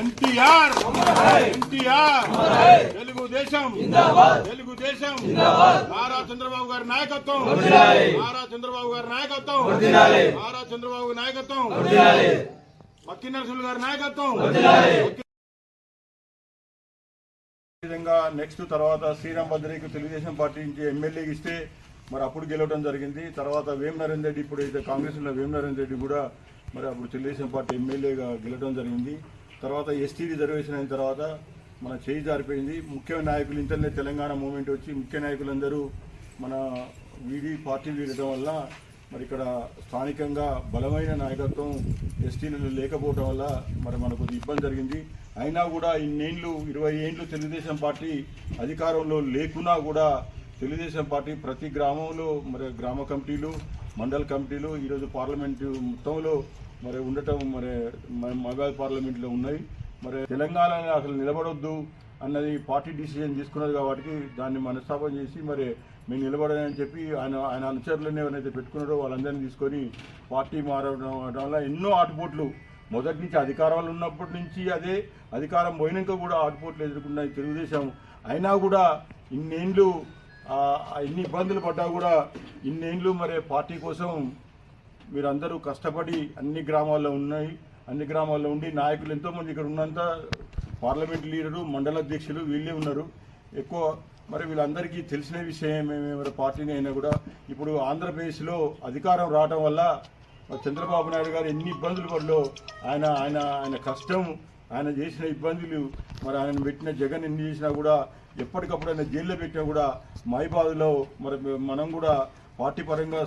ఎన్టీఆర్! ఎన్టీఆర్! తెలుగుదేశం! తెలుగుదేశం! నారా చంద్రబాబు గారి నాయకత్వం! నారా చంద్రబాబు గారి నాయకత్వం! నారా చంద్రబాబు నాయకత్వం! మక్కి నరసింహులు గారి నాయకత్వం! విధంగా నెక్స్ట్ తర్వాత శ్రీరామ్ భద్రికి తెలుగుదేశం పార్టీ నుంచి ఎమ్మెల్యే ఇస్తే మరి అప్పుడు గెలవడం జరిగింది. తర్వాత వేం నరేందర్ రెడ్డి ఇప్పుడు అయితే కాంగ్రెస్ ఉన్న వేం నరేందర్ రెడ్డి కూడా మరి అప్పుడు తెలుగుదేశం పార్టీ ఎమ్మెల్యేగా గెలవడం జరిగింది. తర్వాత ఎస్టీ రిజర్వేషన్ అయిన తర్వాత మన చేయి జారిపోయింది. ముఖ్య నాయకులు ఇంటర్నే తెలంగాణ మూమెంట్ వచ్చి ముఖ్య నాయకులందరూ మన వీడి పార్టీ వీడటం వల్ల మరి ఇక్కడ స్థానికంగా బలమైన నాయకత్వం ఎస్టీలు లేకపోవడం వల్ల మరి మనకు కొద్ది ఇబ్బంది జరిగింది. అయినా కూడా ఇన్నేళ్ళు ఇరవై ఏండ్లు తెలుగుదేశం పార్టీ అధికారంలో లేకున్నా కూడా తెలుగుదేశం పార్టీ ప్రతి గ్రామంలో మరి గ్రామ కమిటీలు మండల కమిటీలు ఈరోజు పార్లమెంటు మొత్తంలో మరి ఉండటం మరి మ- పార్లమెంట్లో ఉన్నాయి. మరి తెలంగాణ అసలు నిలబడొద్దు అన్నది పార్టీ డిసిజన్ తీసుకున్నది కాబట్టి దాన్ని మనస్థాపన చేసి మరి మేము నిలబడని చెప్పి ఆయన ఆయన అనుచరులను ఎవరైతే పెట్టుకున్నారో వాళ్ళందరినీ తీసుకొని పార్టీ మారడం వల్ల ఎన్నో ఆటుపోట్లు. మొదటి నుంచి అధికారాలు ఉన్నప్పటి నుంచి అదే అధికారం పోయినాక కూడా ఆటుపోట్లు ఎదుర్కొన్నాయి తెలుగుదేశం. అయినా కూడా ఇన్నేళ్ళు ఎన్ని ఇన్ని ఇబ్బందులు పడ్డా కూడా ఇన్నేళ్ళు మరి పార్టీ కోసం మీరందరూ కష్టపడి అన్ని గ్రామాల్లో ఉన్నాయి అన్ని గ్రామాల్లో ఉండి నాయకులు ఎంతోమంది ఇక్కడ ఉన్నంత పార్లమెంట్ లీడరు మండల అధ్యక్షులు వీళ్ళే ఉన్నారు. ఎక్కువ మరి వీళ్ళందరికీ తెలిసిన విషయం ఏమేమి పార్టీని అయినా కూడా ఇప్పుడు ఆంధ్రప్రదేశ్లో అధికారం రావడం వల్ల చంద్రబాబు నాయుడు గారు ఎన్ని ఇబ్బందులు పడలో ఆయన ఆయన ఆయన కష్టం ఆయన చేసిన ఇబ్బందులు మరి ఆయన పెట్టిన జగన్ ఎన్ని చేసినా కూడా ఎప్పటికప్పుడు ఆయన జైల్లో పెట్టినా కూడా మైబాదులో మరి మనం కూడా పార్టీ పరంగా